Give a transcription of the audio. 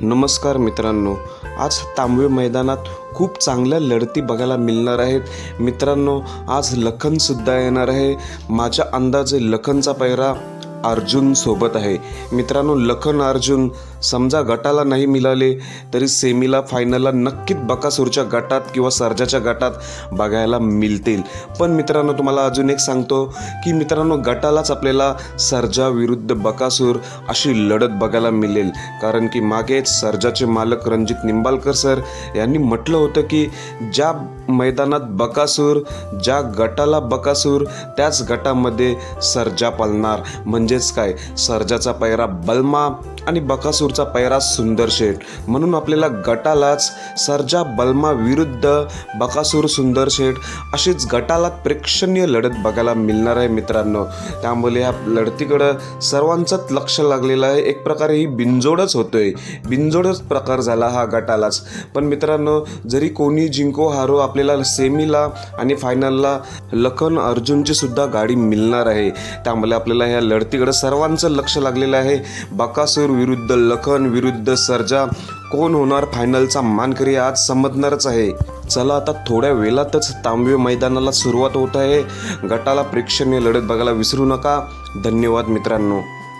नमस्कार मित्रांनो आज तांबवे मैदानात खूप चांगल्या लढती बघायला मिळणार आहेत. मित्रांनो आज लखनसुद्धा येणार आहे. माझ्या अंदाजे लखनचा पैरा अर्जुनसोबत आहे. मित्रांनो लखन अर्जुन समजा गटाला नाही मिळाले तरी सेमीला फायनलला नक्कीच बकासूरच्या गटात किंवा सर्जाच्या गटात बघायला मिळतील. पण मित्रांनो तुम्हाला अजून एक सांगतो की मित्रांनो गटालाच आपल्याला सर्जा विरुद्ध बकासूर अशी लढत बघायला मिळेल. कारण की मागेच सर्जाचे मालक रणजित निंबालकर सर यांनी म्हटलं होतं की ज्या मैदानात बकासूर ज्या गटाला बकासूर त्याच गटामध्ये सर्जा पालणार म्हणजेच काय? सर्जाचा पैरा बलमा आणि बकासूरचा पैरा सुंदर शेठ. म्हणून आपल्याला गटालाच सर्जा बलमा विरुद्ध बकासूर सुंदर शेठ अशीच गटाला प्रेक्षणीय लढत बघायला मिळणार आहे मित्रांनो. त्यामुळे या लढतीकडं सर्वांचंच लक्ष लागलेलं आहे. एक प्रकारे ही बिनजोडच होतोय. बिनजोडच प्रकार झाला हा गटालाच. पण मित्रांनो जरी कोणी जिंको हारो आपल्याला सेमीला आणि फायनलला लखन अर्जुनची सुद्धा गाडी मिळणार आहे. त्यामुळे आपल्याला ह्या लढतीकडं सर्वांचं लक्ष लागलेलं आहे. बकासूर विरुद्ध लखन विरुद्ध सर्जा कोण होणार फायनलचा मानकरी आज समजणारच आहे. चला आता थोड्या वेळातच तांबवे मैदानाला सुरुवात होत आहे. गटाला प्रेक्षणीय लढत बघायला विसरू नका. धन्यवाद मित्रांनो.